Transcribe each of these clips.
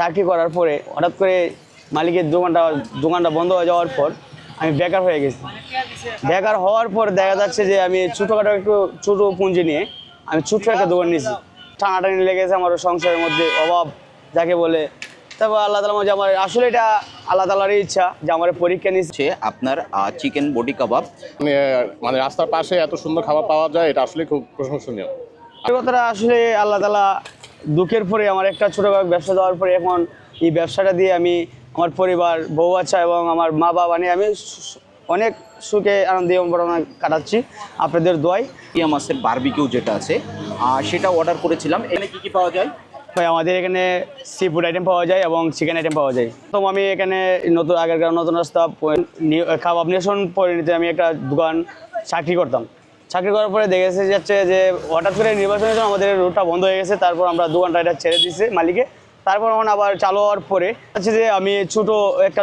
চাকরি করার পরে হঠাৎ করে মালিকের দোকানটা দোকানটা বন্ধ হয়ে যাওয়ার পর আমি বেকার হয়ে গেছি। বেকার হওয়ার পর দেখা যাচ্ছে যে আমি ছোটোখাটো একটু ছোটো পুঁজি নিয়ে আমি ছোট্ট একটা দোকান নিয়েছি। টানাটানি লেগেছে আমার সংসারের মধ্যে অভাব যাকে বলে। তারপর আল্লাহ তালা যে আমার আসলে এটা আল্লাহ তালারই ইচ্ছা যে আমার পরীক্ষা নিচ্ছে আপনার চিকেন বডি কাবাব। মানে মানে রাস্তার পাশে এত সুন্দর খাবার পাওয়া যায় এটা আসলে খুব প্রশংসনীয়। এই কথাটা আসলে আল্লাহ তালা দুঃখের পরে আমার একটা ছোটোখাটো ব্যবসা দেওয়ার পরে এখন এই ব্যবসাটা দিয়ে আমি আমার পরিবার বউ বাচ্চা এবং আমার মা বাবা নিয়ে আমি অনেক সুখে আনন্দে এবং কাটাচ্ছি। আপনাদের দোয়াই। টিয়া মাছের বারবিকিউ যেটা আছে আহ, সেটা অর্ডার করেছিলাম। এখানে কী কী পাওয়া যায়? ভাই আমাদের এখানে সি ফুড আইটেম পাওয়া যায় এবং চিকেন আইটেম পাওয়া যায়। তো আমি এখানে নতুন আগেরকার নতুন রাস্তা খাবার নেশন পরিণতি আমি একটা দোকান চাকরি করতাম। চাকরি করার পরে দেখেছে যাচ্ছে যে হঠাৎ করে নির্বাচনের জন্য আমাদের রুটটা বন্ধ হয়ে গেছে, তারপর আমরা দোকানটা এটা ছেড়ে দিয়েছে মালিকে। তারপর এখন আবার চালু হওয়ার পরে হচ্ছে যে আমি ছোটো একটা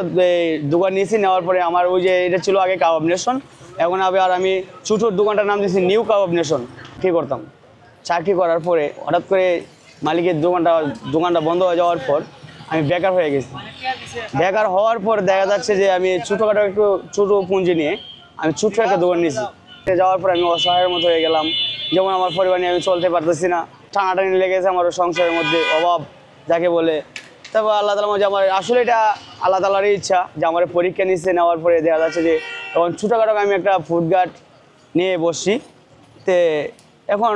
দোকান নিয়েছি, নেওয়ার পরে আমার ওই যে এটা ছিল আগে কাবাব নেশন এখন আবার আমি ছোটো দোকানটার নাম দিয়েছি নিউ কাবাব নেশন কী করতাম? চাকরি করার পরে হঠাৎ করে মালিকের দোকানটা দোকানটা বন্ধ হয়ে যাওয়ার পর আমি বেকার হয়ে গেছি। বেকার হওয়ার পর দেখা যাচ্ছে যে আমি ছোটোখাটো একটু ছোটো পুঁজি নিয়ে আমি ছোটো একটা দোকান নিয়েছি। যাওয়ার পর আমি অসহায়ের মতো হয়ে গেলাম। যেমন আমার পরিবার নিয়ে আমি চলতে পারতেছি না। টানাটানি লেগেছে আমার সংসারের মধ্যে, অভাব যাকে বলে। তারপর আল্লাহ তালা যে আমার আসলে এটা আল্লাহ তালারই ইচ্ছা যে আমার পরীক্ষা নিচ্ছে, নেওয়ার পরে দেখা যাচ্ছে যে তখন ছোটোখাটো আমি একটা ফুড গার্ড নিয়ে বসছি। তে এখন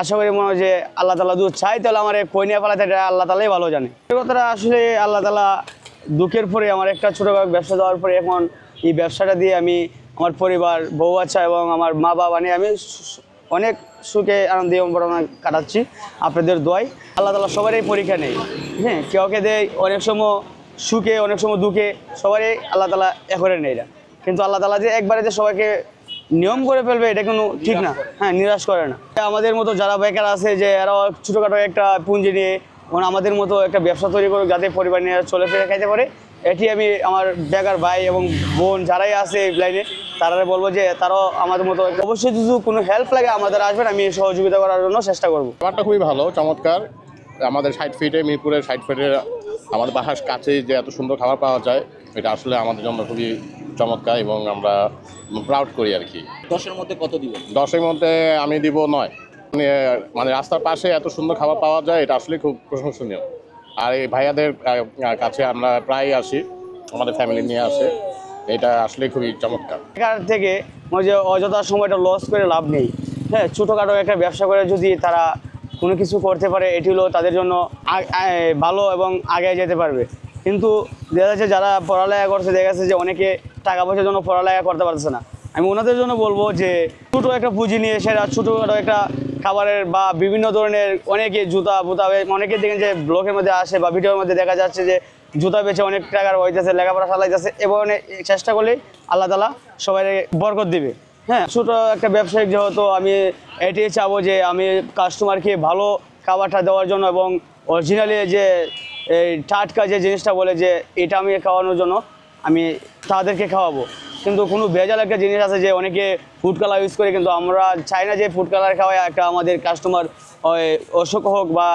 আশা করি মনে হয় যে আল্লাহ তালা দুধ চাই, তাহলে আমার কই নিয়ে পালাতে এটা আল্লাহ তালাই ভালো জানে। এই কথাটা আসলে আল্লাহ তালা দুঃখের পরে আমার একটা ছোটোখাটো ব্যবসা দেওয়ার পরে এখন এই ব্যবসাটা দিয়ে আমি আমার পরিবার বউ বাচ্চা এবং আমার মা বাবা নিয়ে আমি অনেক সুখে আনন্দে এবং কাটাচ্ছি। আপনাদের দোয়াই। আল্লাহ তালা সবারই পরীক্ষা নেই। হ্যাঁ কেউকে দেয় অনেক সময় সুখে অনেক সময় দুঃখে সবারই আল্লাহ তালা করে নেয় এটা। কিন্তু আল্লাহ তালা যে একবারে যে সবাইকে নিয়ম করে ফেলবে এটা কোনো ঠিক না। হ্যাঁ নিরাশ করে না। আমাদের মতো যারা বেকার আছে যে এরা ছোটোখাটো একটা পুঁজি নিয়ে আমাদের মতো একটা ব্যবসা তৈরি করে যাতে পরিবার নিয়ে চলে ফিরে খাইতে পারে। এটি আমি আমার বেকার ভাই এবং বোন যারাই আছে এই লাইনে তারা বলব যে তারাও আমাদের মতো অবশ্যই যদি কোনো হেল্প লাগে আমাদের আসবেন আমি সহযোগিতা করার জন্য চেষ্টা করব। খাবারটা খুবই ভালো চমৎকার। আমাদের সাইড ফিটে মিরপুরের সাইড ফিটে আমাদের বাসার কাছে যে এত সুন্দর খাবার পাওয়া যায় এটা আসলে আমাদের জন্য খুবই চমৎকার এবং আমরা প্রাউড করি আর কি। দশের মধ্যে কত দিবেন? দশের মধ্যে আমি দিব নয়। মানে মানে রাস্তার পাশে এত সুন্দর খাবার পাওয়া যায় এটা আসলে খুব প্রশংসনীয়। আর এই ভাইয়াদের কাছে আমরা প্রায় আসি। আমাদের ফ্যামিলি নিয়ে আসে। এটা আসলে খুবই চমৎকার। বেকার থেকে যে অযথা সময়টা লস করে লাভ নেই। হ্যাঁ ছোটোখাটো একটা ব্যবসা করে যদি তারা কোনো কিছু করতে পারে, এটি হলো তাদের জন্য ভালো এবং আগে যেতে পারবে। কিন্তু দেখা যাচ্ছে যারা পড়ালেখা করছে, দেখা যাচ্ছে যে অনেকে টাকা পয়সার জন্য পড়ালেখা করতে পারছে না। আমি ওনাদের জন্য বলব যে ছোটো একটা পুঁজি নিয়ে সেটা ছোটোখাটো একটা খাবারের বা বিভিন্ন ধরনের অনেকে জুতা, বুতা অনেকে দেখেন যে ব্লগের মধ্যে আসে বা ভিডিওর মধ্যে দেখা যাচ্ছে যে জুতা বেচে অনেক টাকার হইতেছে লেখাপড়া চালাইতেছে। এবং চেষ্টা করলেই আল্লাহ তালা সবাই বরকত দিবে। হ্যাঁ ছোটো একটা ব্যবসায়িক যেহেতু আমি এটাই চাবো যে আমি কাস্টমারকে ভালো খাবারটা দেওয়ার জন্য এবং অরিজিনালি যে এই টাটকা যে জিনিসটা বলে যে এটা আমি খাওয়ানোর জন্য আমি তাদেরকে খাওয়াবো। কিন্তু কোনো ভেজাল একটা জিনিস আছে যে অনেকে ফুড কালার ইউজ করে, কিন্তু আমরা চাই না যে ফুড কালার খাওয়াই একটা আমাদের কাস্টমার অসুখ হোক বা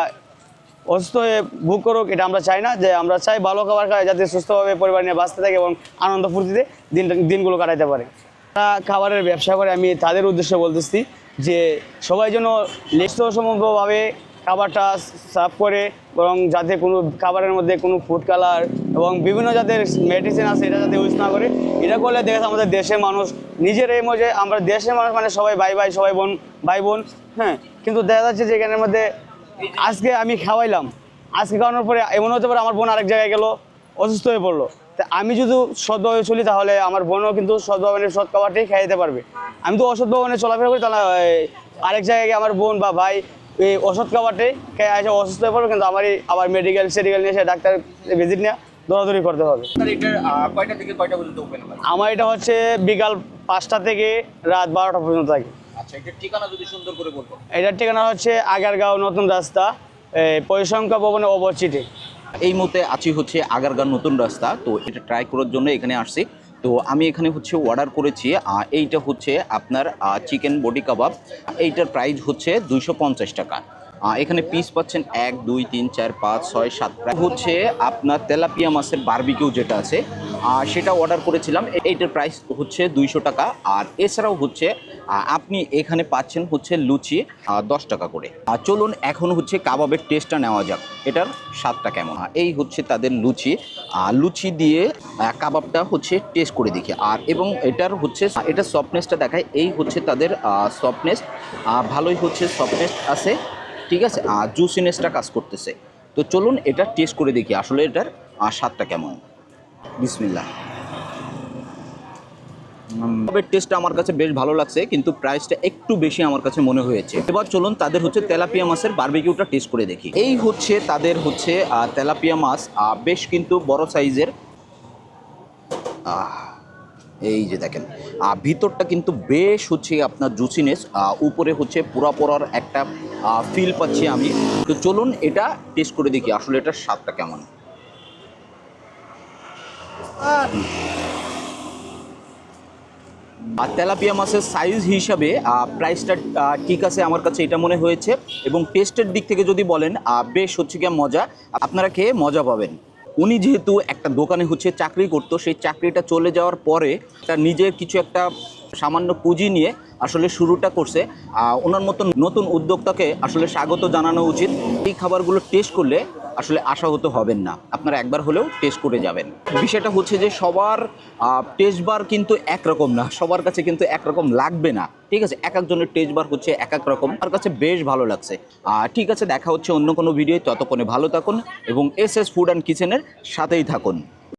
অসুস্থ হয়ে ভোগ করুক, এটা আমরা চাই না। যে আমরা চাই ভালো খাবার খায় যাতে সুস্থভাবে পরিবার নিয়ে বাঁচতে থাকে এবং আনন্দ ফুর্তিতে দিন, দিনগুলো কাটাতে পারে। তারা খাবারের ব্যবসা করে আমি তাদের উদ্দেশ্যে বলতেছি যে সবাই যেন নিঃসম্ভবভাবে খাবারটা সার্ভ করে এবং যাতে কোনো খাবারের মধ্যে কোনো ফুড কালার এবং বিভিন্ন জাতের মেডিসিন আছে এটা যাতে ইউজ না করে, এটা করলে দেখা আমাদের দেশের মানুষ নিজের এই মজে, আমরা দেশের মানুষ মানে সবাই ভাই ভাই, সবাই বোন, ভাই বোন হ্যাঁ কিন্তু দেখা যাচ্ছে যে এখানের মধ্যে আজকে আমি খাওয়াইলাম, আজকে খাওয়ানোর পরে এমন হতে পারে আমার বোন আরেক জায়গায় গেলো, অসুস্থ হয়ে পড়ল। তা আমি যদি সৎভাবে চলি তাহলে আমার বোনও কিন্তু সৎভাবে সৎ খাবারটাই খেয়ে যেতে পারবে। আমি তো অসৎভাবে চলাফেরা করি, তাহলে আরেক জায়গায় গিয়ে আমার বোন বা ভাই এই ওষুধ খাবারটাই খেয়ে আসে অসুস্থ হয়ে পড়বে কিন্তু আমারই আবার মেডিকেল সেডিকেল নিয়ে এসে ডাক্তার ভিজিট নিয়ে দৌড়াদৌড়ি করতে হবে। আমার এটা হচ্ছে বিকাল পাঁচটা থেকে রাত বারোটা পর্যন্ত থাকে। আচ্ছা এটার ঠিকানা হচ্ছে আগারগাঁও নতুন রাস্তা পরিসংখ্যা ভবনের অবচিটে এই মুহূর্তে আছি হচ্ছে আগারগাঁ নতুন রাস্তা তো এটা ট্রাই করার জন্য এখানে আসছি। তো আমি এখানে হচ্ছে অর্ডার করেছি এইটা হচ্ছে আপনার চিকেন বডি কাবাব। এইটার প্রাইস হচ্ছে দুইশো পঞ্চাশ টাকা। এখানে পিস পাচ্ছেন এক, দুই, তিন, চার, পাঁচ, ছয়, সাত। হচ্ছে আপনার তেলাপিয়া মাছের বারবিকিউ যেটা আছে সেটা অর্ডার করেছিলাম। এইটার প্রাইস হচ্ছে দুইশো টাকা। আর এছাড়াও হচ্ছে আপনি এখানে পাচ্ছেন হচ্ছে লুচি দশ টাকা করে। আর চলুন এখন হচ্ছে কাবাবের টেস্টটা নেওয়া যাক। এটার স্বাদটা কেমন? এই হচ্ছে তাদের লুচি। লুচি দিয়ে কাবাবটা হচ্ছে টেস্ট করে দেখি। আর এবং এটার হচ্ছে, এটা সফটনেসটা দেখায়। এই হচ্ছে তাদের সফটনেস ভালোই হচ্ছে সফটনেস আছে। ঠিক আছে? আর জুসিনেসটা কাজ করতেছে। তো চলুন এটা টেস্ট করে দেখি আসলে এটার স্বাদটা কেমন? বিসমিল্লাহ। কাবাবের টেস্টটা আমার কাছে বেশ ভালো লাগছে কিন্তু প্রাইসটা একটু বেশি আমার কাছে মনে হয়েছে। এবার চলুন তাদের হচ্ছে তেলাপিয়া মাছের বার্বিকিউটা টেস্ট করে দেখি। এই হচ্ছে তাদের হচ্ছে তেলাপিয়া মাছ বেশ কিন্তু বড় সাইজের আহ, এই যে দেখেন ভিতরটা কিন্তু বেশ হচ্ছে আপনার জুসিনেস উপরে হচ্ছে পুরা পড়ার একটা ফিল পাচ্ছি আমি। তো চলুন এটা টেস্ট করে দেখি আসলে এটার স্বাদটা কেমন। আর তেলাপিয়া মাছের সাইজ হিসাবে প্রাইসটা ঠিক আছে আমার কাছে এটা মনে হয়েছে। এবং টেস্টের দিক থেকে যদি বলেন বেশ হচ্ছে গিয়ে মজা। আপনারা খেয়ে মজা পাবেন। উনি যেহেতু একটা দোকানে হচ্ছে চাকরি করতো, সেই চাকরিটা চলে যাওয়ার পরে তার নিজের কিছু একটা সামান্য পুঁজি নিয়ে আসলে শুরুটা করছে। ওনার মতন নতুন উদ্যোক্তাকে আসলে স্বাগত জানানো উচিত। এই খাবারগুলো টেস্ট করলে আসলে আশাহত হবেন না। আপনারা একবার হলেও টেস্ট করে যাবেন। বিষয়টা হচ্ছে যে সবার টেস্ট বার কিন্তু একরকম না। সবার কাছে কিন্তু একরকম লাগবে না। ঠিক আছে? এক একজনের টেস্ট বার হচ্ছে এক এক রকম। আমার কাছে বেশ ভালো লাগছে। ঠিক আছে, দেখা হচ্ছে অন্য কোনো ভিডিও ততক্ষণে ভালো থাকুন এবং এস এস ফুড অ্যান্ড কিচেনের সাথেই থাকুন।